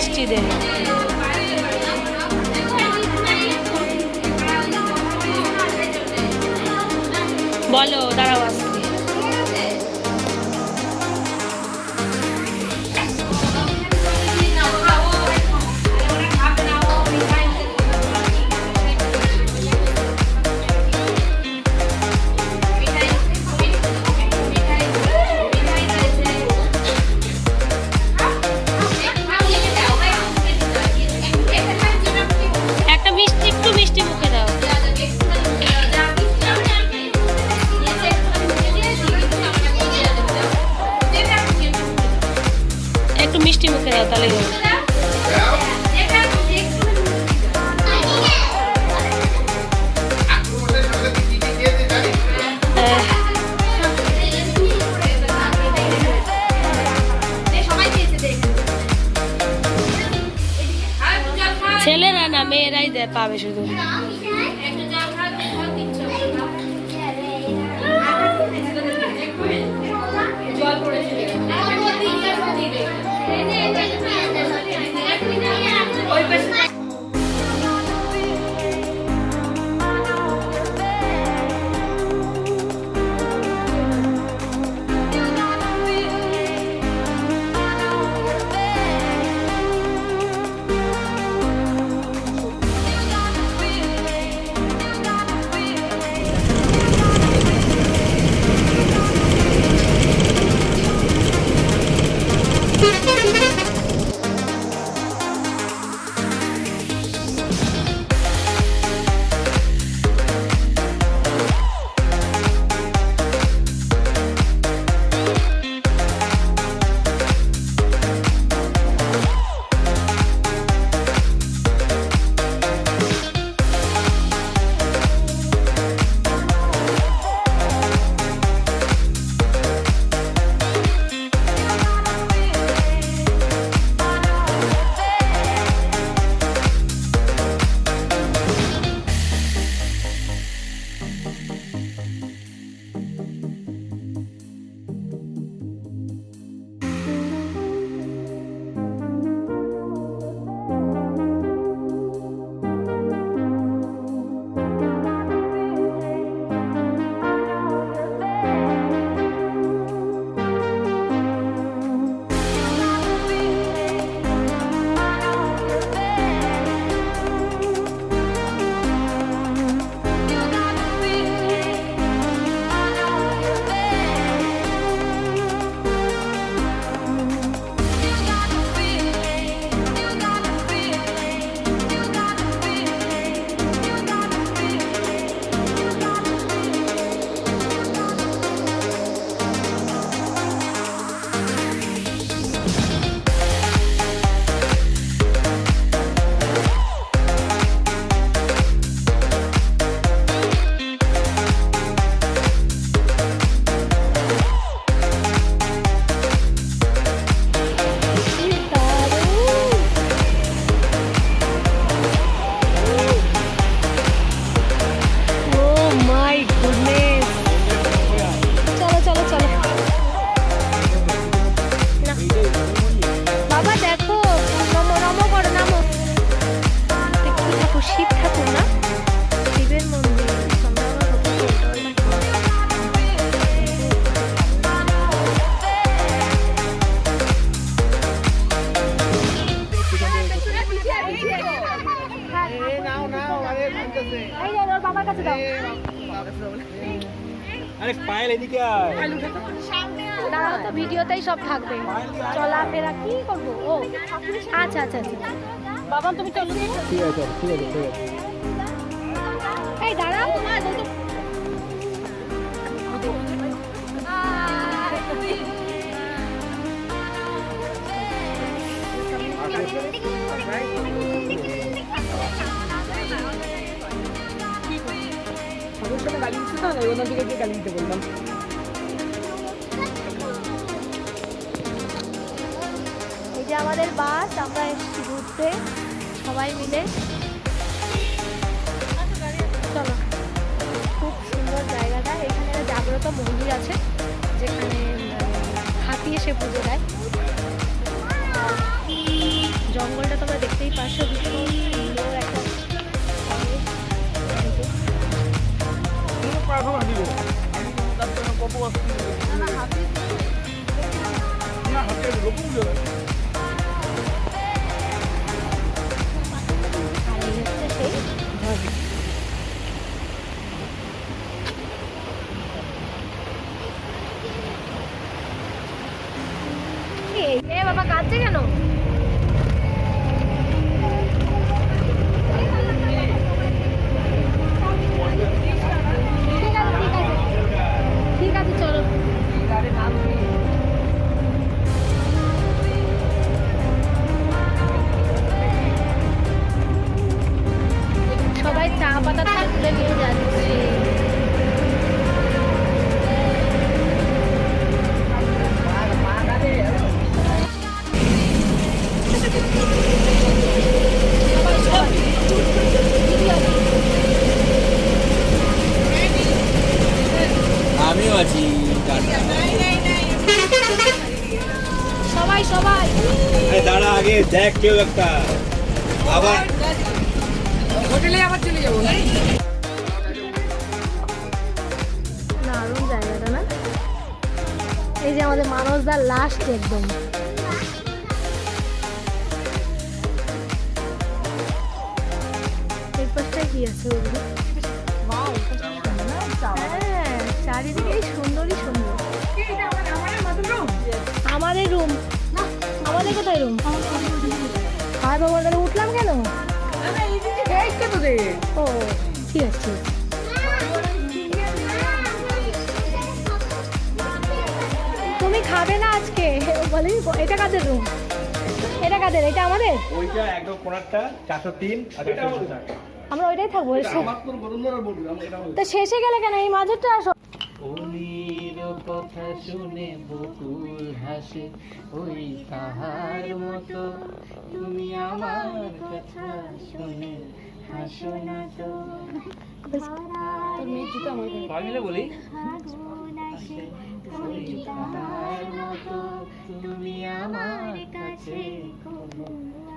মিষ্টি দে বলো দাঁড়াও আসছি তাহলে। হ্যাঁ, ছেলেরা না মেয়েরাই পাবে শুধু। এই যে ওর বাবার কাছে দাও। আরে পায়েল এদিকে আয়। দাঁড়াও তো ভিডিওতেই সব থাকবে। চলাফেরা কি করব? ও আচ্ছা আচ্ছা আচ্ছা। বাবা তুমি চলো। ঠিক আছে ঠিক আছে ঠিক আছে। এই দাঁড়াও। তোমার ওদের সাথে গালি দিচ্ছে না ওনার দিকে গিয়ে গালি দিতে বললাম। আমাদের বাস, আমরা এসেছি ঘুরতে, সবাই মিলে। চলো, খুব সুন্দর জায়গাটা। এখানে জাগ্রত মন্দির আছে, যেখানে হাতি এসে পুজো দেয়। জঙ্গলটা তোমরা দেখতেই পাচ্ছ ভীষণ প্রাথম আসিব কত বাবা কাঁদছে কেন? দেখ কেউ একটা। আবার দারুণ জায়গাটা না? এই যে আমাদের মানসদার লাস্ট একদম। এই কি আছে ওগুলো? হ্যাঁ চারিদিকে সুন্দরই সুন্দর। আমাদের রুম আমাদের কোথায় রুম উঠলাম কেন? ও ঠিক আছে। তুমি খাবে না আজকে? বলি এটা কাদের রুম এটা কাদের? এটা আমাদের? ওইটা একদম চারশো তিন আর চারশো চার আমরা ওইটাই থাকব শেষে গেলে কেন? এই মাঝেরটা আসো। অনির কথা শুনে বকুল হাসে ওই তাহার মতো তুমি আমার কথা শুনে হাসো না তো। বলি। তাহার মতো তুমি আমার কাছে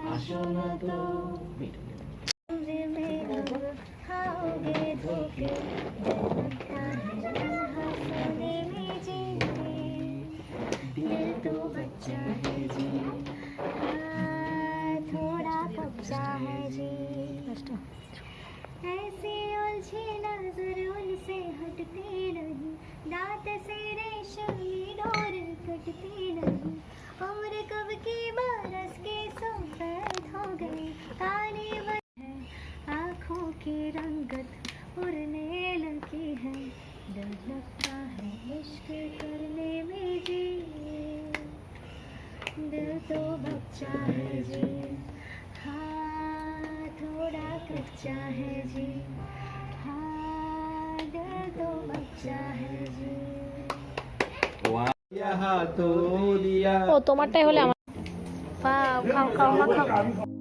আসো না তো। की रंगत उड़ने लगी है डर लगता है इश्क करने में जी दिल तो बच्चा है जी हाँ थोड़ा कच्चा है जी हाँ दिल तो बच्चा है जी ইয়া তো দিয়া ও তোমারটাই হলে আমার খাও খাও খাও মা খাও